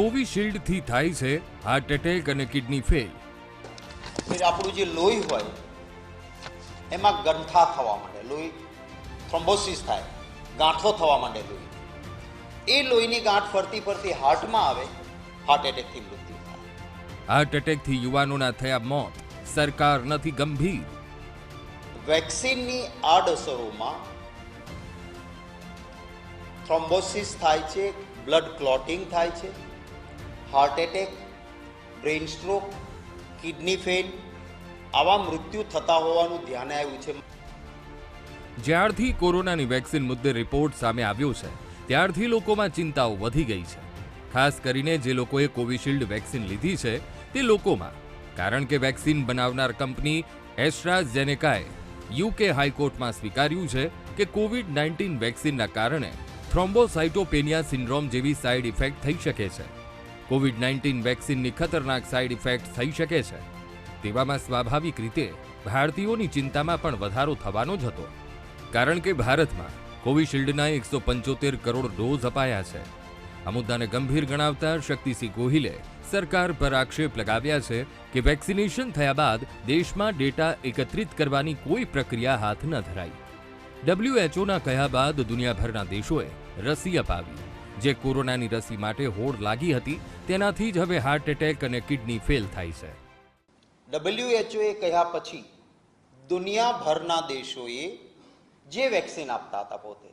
કોવિશિલ્ડથી થાય છે heart attack અને કિડની ફેલ આપણું જે લોહી હોય એમાં ગંઠા થવા માંડે લોહી થ્રોમ્બોસિસ થાય ગાંઠો થવા માંડે લોહી એ લોહીની ગાંઠ ફરતી ફરતી હાર્ટમાં આવે હાર્ટ એટેકથી મૃત્યુ થાય। હાર્ટ એટેકથી યુવાનોના થયા મોત સરકાર નથી ગંભીર. વેક્સિનની આડઅસરોમાં થ્રોમ્બોસિસ થાય છે બ્લડ ક્લોટિંગ થાય છે heart attack brain stroke kidney fail આવા મૃત્યુ થતા હોવાનું ધ્યાને આવ્યું છે. જ્યારથી કોરોનાની વેક્સિન મુદ્દે રિપોર્ટ સામે આવ્યો છે, ત્યારથી લોકોમાં ચિંતાઓ વધી ગઈ છે. ખાસ કરીને જે લોકોએ કોવિશિલ્ડ વેક્સિન લીધી છે, તે લોકોમાં. કારણ કે વેક્સિન બનાવનાર કંપની એસ્ટ્રાઝેનેકાએ યુકે હાઈકોર્ટમાં સ્વીકાર્યું છે કે કોવિડ નાઇન્ટીન વેક્સિનના કારણે થ્રોમ્બોસાઇટોપેનિયા સિન્ડ્રોમ જેવી સાઇડ ઇફેક્ટ થઈ શકે છે. કોવિડ નાઇન્ટીન વેક્સિનની ખતરનાક સાઇડ ઇફેક્ટ થઈ શકે છે. તેવામાં સ્વાભાવિક રીતે ભારતીયોની ચિંતામાં પણ વધારો થવાનો જ હતો. કારણ કે ભારતમાં કોવિશિલ્ડના એકસો પંચોતેર કરોડ ડોઝ અપાયા છે. આ મુદ્દાને ગંભીર ગણાવતા શક્તિસિંહ ગોહિલે સરકાર પર આક્ષેપ લગાવ્યા છે કે વેક્સિનેશન થયા બાદ દેશમાં ડેટા એકત્રિત કરવાની કોઈ પ્રક્રિયા હાથ ન ધરાઈ. ડબ્લ્યુએચઓના કહ્યા બાદ દુનિયાભરના દેશોએ રસી અપાવી. જે કોરોનાની રસી માટે હોડ લાગી હતી, તેનાથી જ હવે હાર્ટ એટેક અને કિડની ફેલ થાય છે. ડબલ્યુએચઓએ કહ્યા પછી દુનિયાભરના દેશોએ જે વેક્સિન આપતા હતા પોતે,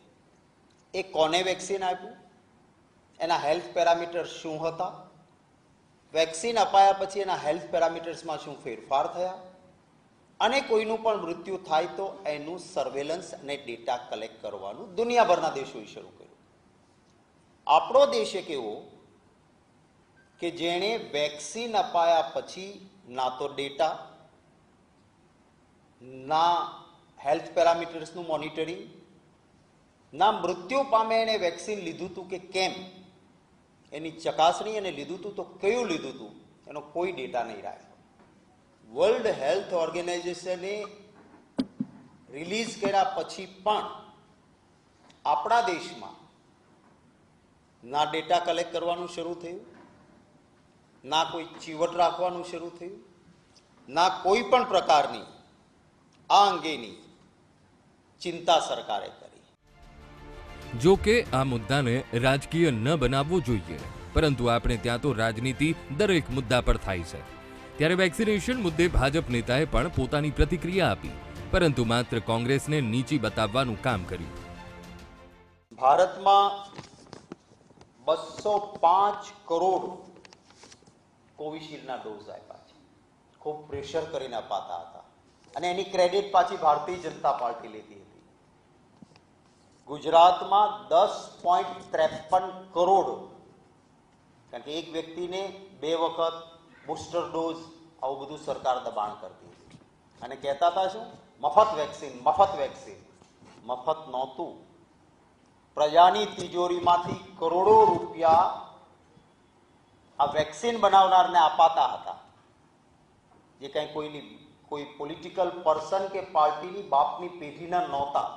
એ કોને વેક્સિન આપ્યું? એના હેલ્થ પેરામીટર શું હતા? વેક્સિન અપાયા પછી એના હેલ્થ પેરામીટર્સમાં શું ફેરફાર થયા? અને કોઈનું પણ મૃત્યુ થાય તો એનું સર્વેલન્સ અને ડેટા કલેક્ટ કરવાનું દુનિયાભરના દેશોએ શરૂ કર્યું. આપણો દેશ એક એવો કે જેણે વેક્સિન અપાયા પછી ના તો ડેટા, ના હેલ્થ પેરામીટર્સનું મોનિટરિંગ, ના મૃત્યુ પામે એણે વેક્સિન લીધું હતું કે કેમ? એની ચકાસણી અને લીધું હતું તો કયું લીધું હતું એનો કોઈ ડેટા નહીં રાખ્યો. વર્લ્ડ હેલ્થ ઓર્ગેનાઇઝેશને રિલીઝ કર્યા પછી પણ આપણા દેશમાં ના ડેટા કલેક્ટ કરવાનું શરૂ થયું ના કોઈ ચીવટ રાખવાનું શરૂ થયું ના કોઈ પણ પ્રકારની આ અંગેની ચિંતા સરકારે કરી. જો કે આ મુદ્દાને રાજકીય ન બનાવવો જોઈએ પરંતુ આપણે ત્યાં તો રાજનીતિ દરેક મુદ્દા પર થાય છે. ત્યારે વેક્સિનેશન મુદ્દે ભાજપ નેતાએ પણ પોતાની પ્રતિક્રિયા આપી પરંતુ માત્ર કોંગ્રેસને નીચી બતાવવાનું કામ કર્યું. ભારતમાં બસો પાંચ કરોડ કોવિશિલ્ડના ડોઝ આપ્યા છે. ખૂબ પ્રેશર કરીને અપાતા હતા. અને એની ક્રેડિટ પાછી ભારતીય જનતા પાર્ટી લેતી હતી. ગુજરાતમાં દસ પોઈન્ટ ત્રેપન કરોડ, કારણ કે એક વ્યક્તિને બે વખત બુસ્ટર ડોઝ આવું બધું સરકાર દબાણ કરતી હતી. અને કહેતા હતા શું? મફત વેક્સિન મફત વેક્સિન. મફત નહોતું. પ્રજાની તિજોરીમાંથી કરોડો રૂપિયા આ વેક્સિન બનાવનારને અપાતા હતા. જે કંઈ કોઈની, કોઈ પોલિટિકલ પર્સન કે પાર્ટીની બાપની પેઢીના નહોતા.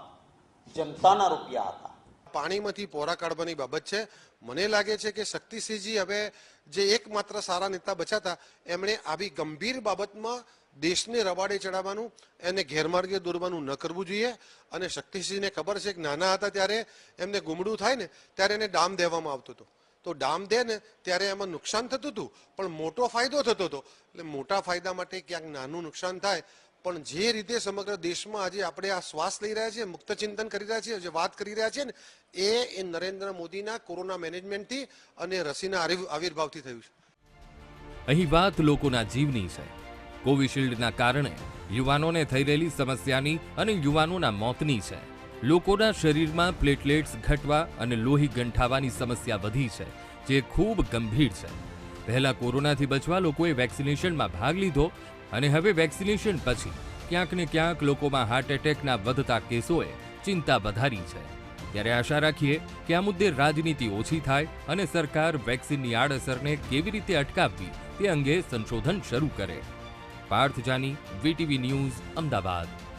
જનતાના રૂપિયા હતા. પાણીમાંથી પોરા કાઢવાની બાબત છે. મને લાગે છે કે શક્તિસિંહજી હવે જે એકમાત્ર સારા નેતા બચાતા, એમણે આવી ગંભીર બાબતમાં દેશને રવાડે ચડાવવાનું એને ગેરમાર્ગે દોરવાનું ન કરવું જોઈએ. અને શક્તિસિંહને ખબર છે કે નાના હતા ત્યારે એમને ગુમડું થાય ને, ત્યારે એને ડામ દેવામાં આવતું હતું. તો ડામ દે ને, ત્યારે એમાં નુકસાન થતું હતું, પણ મોટો ફાયદો થતો હતો. એટલે મોટા ફાયદા માટે ક્યાંક નાનું નુકસાન થાય પણ જે રીતે સમગ્ર દેશમાં આજે આપણે આ શ્વાસ લઈ રહ્યા છીએ, મુક્ત ચિંતન કરી રહ્યા છીએ, જે વાત કરી રહ્યા છીએ ને, એ નરેન્દ્ર મોદીના કોરોના મેનેજમેન્ટથી અને રસીના આવિર- આવિર્ભાવથી થયું છે. અહીં વાત લોકોના જીવની છે. કોવિશિલ્ડના કારણે યુવાનોને થઈ રહેલી સમસ્યાની અને યુવાનોના મોતની છે. લોકોના શરીરમાં પ્લેટલેટ્સ ઘટવા અને લોહી ગંઠાવાની સમસ્યા વધી છે, જે ખૂબ ગંભીર છે. પહેલા કોરોનાથી બચવા લોકોએ વેક્સિનેશનમાં ભાગ લીધો અને હવે વેક્સિનેશન પછી ક્યાંક ને ક્યાંક લોકોમાં હાર્ટ એટેકના વધતા કેસોએ ચિંતા વધારી છે. ત્યારે આશા રાખીએ કે આ મુદ્દે રાજનીતિ ઓછી થાય અને સરકાર વેક્સિનની આડઅસરને કેવી રીતે અટકાવવી તે અંગે સંશોધન શરૂ કરે. Parth Jani, VTV news, Ahmedabad.